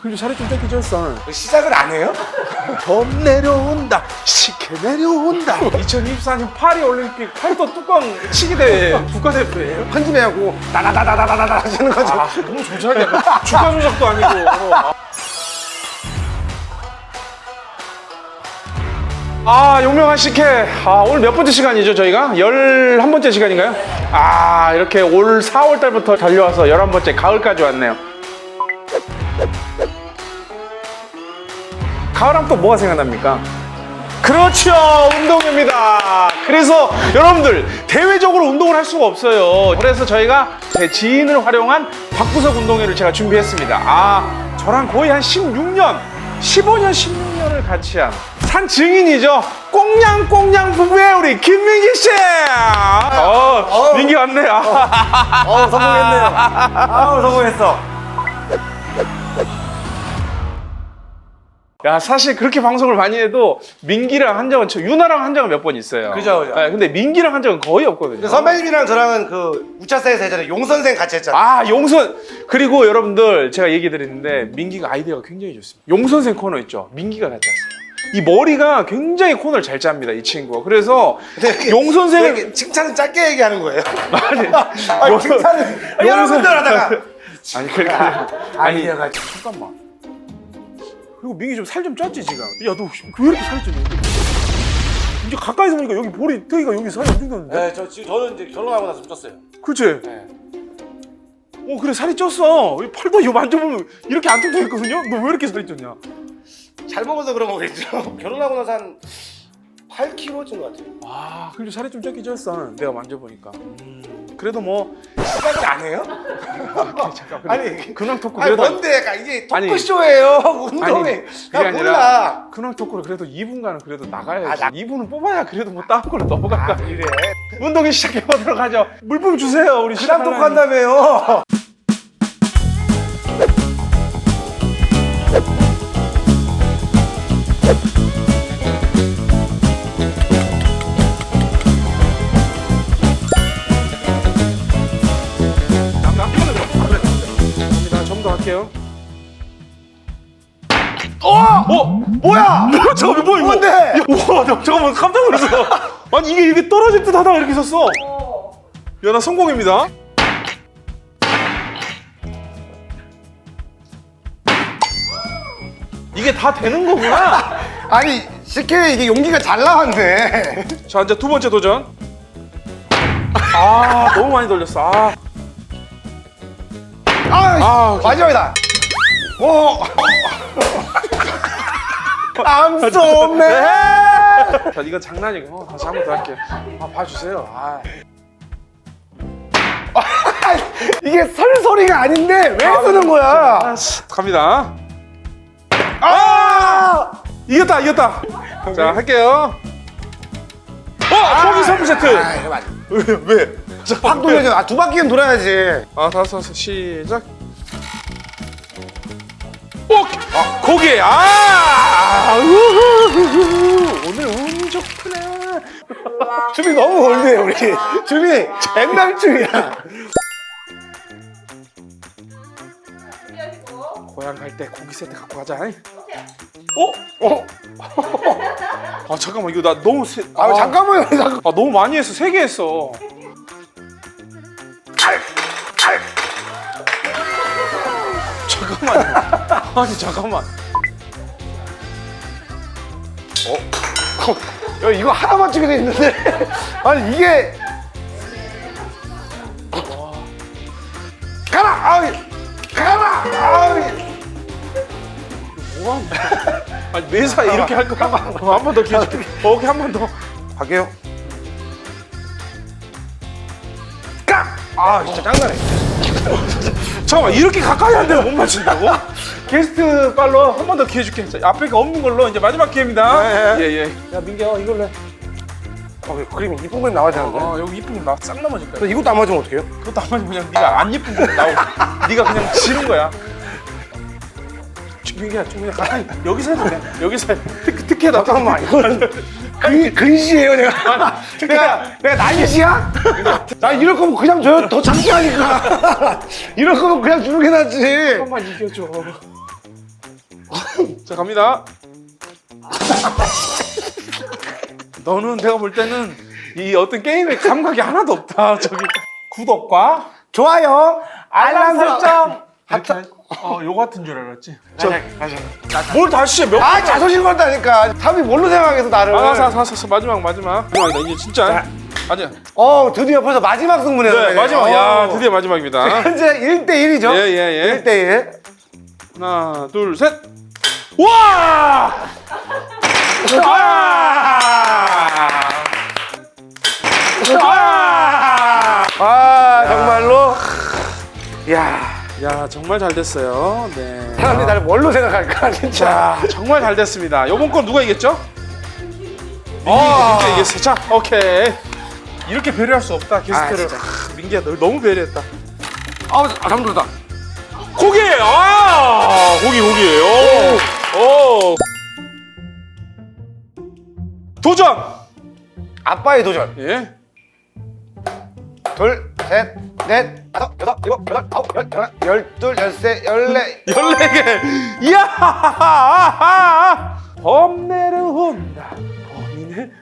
근데 살이 좀 땡기졌어 시작을 안 해요? 범 내려온다 시계 내려온다 2024년 파리 올림픽 팔도 뚜껑 치기 대회 국가대표예요? 편집해하고 나나나나나나나 하시는 거죠. 아 너무 조작이야 주가 조작도 아니고 아 용명한 식혜 아 오늘 몇 번째 시간이죠 저희가? 열한 번째 시간인가요? 아 이렇게 올 4월 달부터 달려와서 열한 번째 가을까지 왔네요 가을하면 또 뭐가 생각납니까? 그렇죠 운동입니다 그래서 여러분들 대외적으로 운동을 할 수가 없어요 그래서 저희가 제 지인을 활용한 박구석 운동회를 제가 준비했습니다 아 저랑 거의 한 16년 15년 16년을 같이 한 산 증인이죠 꽁냥꽁냥 부부의 우리 김민기 씨 어, 민기 왔네 아. 어 성공했네요. 아우 성공했어. 야 사실 그렇게 방송을 많이 해도 민기랑 한 적은 저 유나랑 한 적은 몇 번 있어요. 그죠, 그죠. 네, 근데 민기랑 한 적은 거의 없거든요. 근데 선배님이랑 저랑은 그 우차사에서 예전에 용 선생 같이 했잖아. 아 용선 그리고 여러분들 제가 얘기 드렸는데 민기가 아이디어가 굉장히 좋습니다. 용선생 코너 있죠? 민기가 같이 왔어요. 이 머리가 굉장히 코너를 잘 짭니다 이 친구가. 그래서 용선생을 왜 이렇게 칭찬은 짧게 얘기하는 거예요? 아니 칭찬은 용- 여러분들 하다가. 아니 그렇게 아니 아이디어가 잠깐만 그리고 민기 좀 살 좀 쪘지 지금 야 너 왜 이렇게 살이 쪘냐 이제 가까이서 보니까 여기 볼이 태기가 여기 살이 엄청 쪘는데 네, 저 지금 저는 이제 결혼하고 나서 좀 쪘어요. 그치? 네. 어 그래 살이 쪘어 이 팔도 이거 만져보면 이렇게 안 뚱뚱했거든요 너 왜 이렇게 살이 쪘냐 잘 먹어서 그런 거겠죠. 결혼하고 나서 한 8kg 찐것 같아요. 아 그래도 살이 좀 쪘긴 쪘어 내가 만져보니까 음, 그래도 뭐 시작을 안 해요? 잠깐 아니, 근황 토크 아니 그래도 뭔데 이게 아니, 토크쇼예요. 운동회. 아니, 나 그게 몰라. 아니라 근황 토크를 그래도 2분간은 그래도 나가야지 아, 나- 2분은 뽑아야 그래도 뭐 다음 걸로 넘어갈까 아, 그래. 운동이 시작해보도록 하죠 물품 주세요 우리 그냥 토크 시작하려니. 한다며요. 뭐야? 뭐야 잠깐만 뭐야 이거 뭔데? 야, 우와 나 잠깐만 깜짝 놀랐어 아니 이게 이렇게 떨어질 듯 하다가 이렇게 섰어 야 나 성공입니다 이게 다 되는 거구나 아니 식혜 이게 용기가 잘 나왔네. 자 이제 두 번째 도전 아 너무 많이 돌렸어 아, 아, 아, 마지막이다. 오. I'm so mad. 자 이건 장난이고 어, 다시 한 번 더 할게요 아 봐주세요 아, 이게 설 소리가 아닌데 왜 쓰는 거야? 아, 씨, 갑니다 아 이겼다 이겼다 자 할게요 어 포기 선물 세트 아, 이거 맞. 왜 왜? 확 돌려줘. 아, 두 바퀴는 돌아야지. 아 다섯 다섯 시작 오! 아, 고기 아 우후후후. 오늘 운 좋구나 춤이 너무 올드해 우리. 춤이 쟁남춤이야. 고향 갈 때 고기 세트 갖고 가자 어? 어? 아 잠깐만 이거 나 너무 세... 아, 잠깐만요. 잠깐. 아 너무 많이 했어 세 개 했어 잠깐만 아니 잠깐만 야, 이거 하나 맞추게 돼 있는데. 아니 이게. 가라. 아이. 가라. 아이. 뭐하는 거야 아니 매사 이렇게 할 거야 한 번 더 기회 줄게 어, 오케이 한 번 더 갈게요. 까. 아, 진짜 짱나네. 잠깐만 이렇게 가까이 하는데 못 맞춘다고? 게스트 빨로 한 번 더 기회 줄게. 자, 앞에 가 없는 걸로 이제 마지막 기회입니다. 예, 예예. 야 민기야 이걸로 해 어, 그림이 이쁜 그림 나와야 되는데. 어, 여기 이쁜 거나싹 넘어질 거야. 근데 이것도 안 맞으면 어떡해요? 그것도 안 맞으면 그냥 네가 안 예쁜 거 나오고 네가 그냥 지는 거야. 민기야 좀 그냥 가까이 여기서 해도 돼. 여기서 해. 특, 특혜다. 잠깐만, 이거는 근, 근시예요, 내가. 내가, 내가 난시야? 나 이럴 거면 그냥 줘요. 더 창피하니까. 이럴 거면 그냥 주는 게 낫지. 한번 이겨줘 자 갑니다. 너는 내가 볼 때는 이 어떤 게임의 감각이 하나도 없다. 저기 구독과 좋아요. 알람 설정. 할- 어, 요거 같은 줄 알았지. 저, 뭘 다시 해? 몇? 아 자존심 걸다니까. 답이 뭘로 생각해서 나를. 아, 사, 사, 사, 사, 마지막, 마지막. 마지막이다. 이게 진짜. 아니야. 어 드디어 벌써 마지막 승부네요. 네, 마지막. 야, 어. 드디어 마지막입니다. 현재 1대 1이죠. 예, 예, 예. 1대 1. 하나, 둘, 셋. 와! 와! 아 정말로. 야 야, 정말 잘 됐어요. 네. 사람들이 나를 뭘로 생각할까 진짜. 자, 정말 잘 됐습니다. 요번 건 누가 이겼죠? 아. 민기 이겼어. 자, 오케이. 이렇게 배려할 수 없다, 게스트를. 아, 진짜. 아, 민기야, 너 너무 배려했다. 아, 아 잠들었다. 고기! 아! 고기, 고기. 오! 오! 도전! 아빠의 도전. 예. 둘, 셋, 넷, 다섯, 여섯, 일곱, 여덟, 아홉, 열, 열하나, 열둘, 열세, 열네. 14개! 이야! 범 내려온다. 범인을.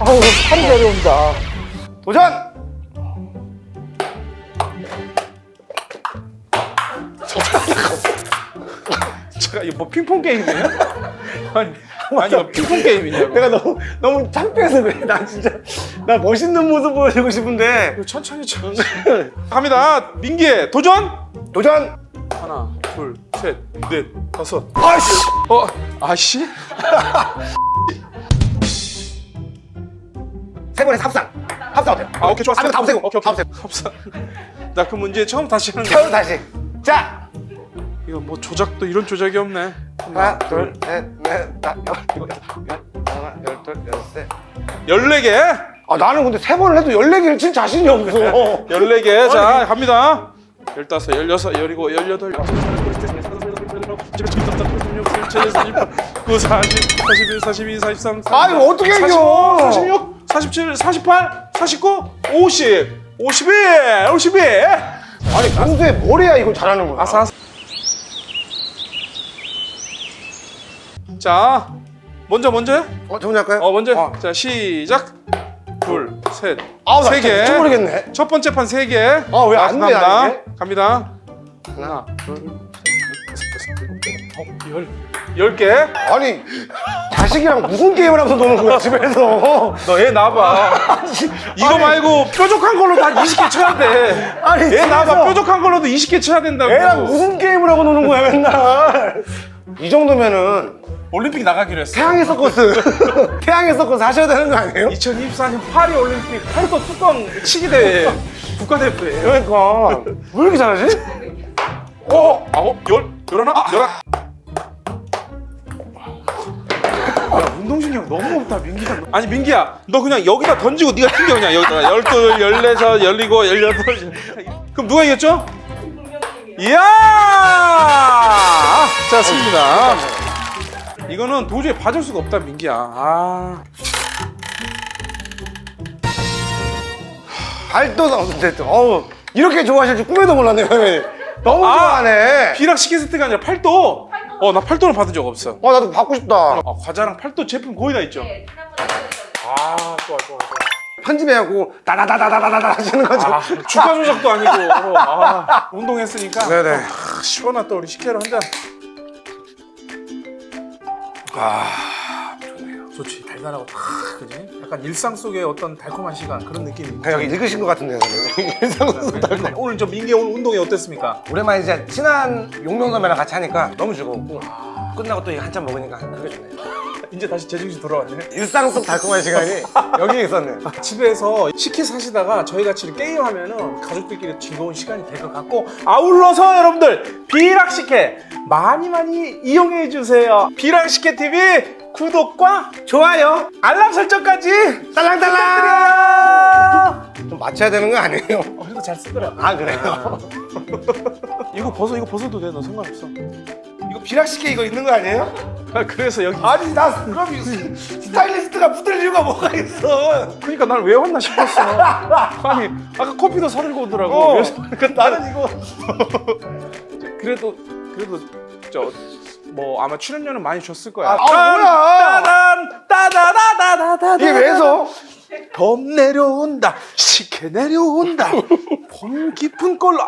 아우, 팔이 내려온다. 도전! 제가 이거 뭐 핑퐁 게임이에요? 아니, 아니 이거 핑퐁 게임이냐고. 내가 너무 너무 창피해서 그래. 나 진짜 나 멋있는 모습 보여주고 싶은데. 천천히 천천히. 갑니다. 민기의 도전. 도전! 하나, 둘, 셋, 넷, 다섯. 아씨! 어, 아씨? 세 번에 합산. 합산 어때요? 아, 오케이 좋았어. 아, 다 없애고. 오케이, 다 오케이. 없애고. 합산. 나그 문제 처음 다시 하는 거. 처음 다시. 자, 이거 뭐 조작도 이런 조작이 없네. 하나, 둘, 셋, 넷, 다섯, 일곱, 여덟, 열, 하나, 열 둘, 열세. 14개. 아 나는 근데 세 번을 해도 열네 개를 친 자신이 없어. 14개. 자, 갑니다. 15, 16, 17, 18, 9, 40, 41, 42, 43, 아 이거 어떻게 45, 이겨? 46, 47, 48, 49, 50, 51, 52. 아니 평소에 뭘 해야 이걸 잘하는 거야? 아사. 자, 먼저 먼저. 해? 어, 저 먼저 할까요? 어, 먼저. 해. 어. 자, 시작. 둘, 셋, 나세 개. 모르겠네. 첫 번째 판 세 개. 아, 왜 안 돼, 갑니다. 안 돼? 갑니다. 하나, 둘, 여덟, 열, 열 개. 아니 자식이랑 무슨 게임을 하면서 노는 거야 집에서? 너애 나봐. 이거 아니, 말고 뾰족한 걸로도 한 20개 쳐야 돼. 아니 애 집에서 나봐. 뾰족한 걸로도 20개 쳐야 된다고. 애랑 무슨 게임을 하고 노는 거야 맨날? 이 정도면은 올림픽 나가기로 했어. 태양의 서커스 태양의 서커스 하셔야 되는 거 아니에요? 2024년 파리 올림픽 팔도 뚜껑 치기 대회 국가대표예요. 그러니까 왜 이렇게 잘하지? 어, 아홉, 열, 열하나, 열한. 야, 운동신경 너무 없다, 민기가. 아니, 민기야, 너 그냥 여기다 던지고 네가 튕겨 그냥 여기다가 열둘, 열네섯, 열리고, 열여덟. 그럼 누가 이겼죠? 이야! 자, 승입니다. 이거는 도저히 봐줄 수가 없다, 민기야. 아. 발도 나오는데 또 어우 이렇게 좋아하실 줄 꿈에도 몰랐네요 형님. 너무 아. 좋아하네 비락 시계 세트가 아니라 팔도. 어, 나 팔도는 받은 적 없어. 어 나도 받고 싶다 어, 과자랑 팔도 제품 거의 다 있죠. 아, 좋아, 좋아, 좋아. 편집해갖고 다다다다다다다 하시는 거죠 아, 주가 조작도 아니고 아, 운동했으니까 네네. 아, 시원하다 우리 식혜로 한 잔. 아 좋네요. 좋지 달달하고 탁 그지? 약간 일상 속의 어떤 달콤한 시간 그런 느낌이. 그냥 여기 읽으신 것 같은데요 저는 오늘 저 민기 오늘 운동이 어땠습니까? 오랜만에 이제 친한 용명 선배랑 같이 하니까 너무 즐거웠고 끝나고 또 한잔 먹으니까 그게 좋네요 이제 다시 제정신 돌아왔네. 일상 속 달콤한 시간이 여기 있었네 집에서 식혜 사시다가 저희 같이 게임하면은 가족들끼리 즐거운 시간이 될 것 같고 아울러서 여러분들 비락 식혜 많이 많이 이용해 주세요. 비락 식혜 TV 구독과 좋아요 알람 설정까지 딸랑딸랑. 좀 맞춰야 되는 거 아니에요? 어, 그래도 잘 쓰더라. 아 그래요? 이거 벗어, 이거 벗어도 돼. 너 상관없어. 이거 비락식혜 이거 있는 거 아니에요? 아, 그래서 여기. 아니 나 그럼 이 스타일리스트가 붙을 이유가 뭐가 있어 그러니까 날왜 왔나 싶었어. 아니, 아까 커피도 사들고 오더라고. 어. 그래서 그 나는 이거. 그래도, 그래도 저 뭐 아마 출연료는 많이 줬을 거야. 아, 아, 뭐야. 따단 따다다다다다다. 이게 왜 서? 봄 내려온다. 식혜 내려온다. 봄 깊은 꼴로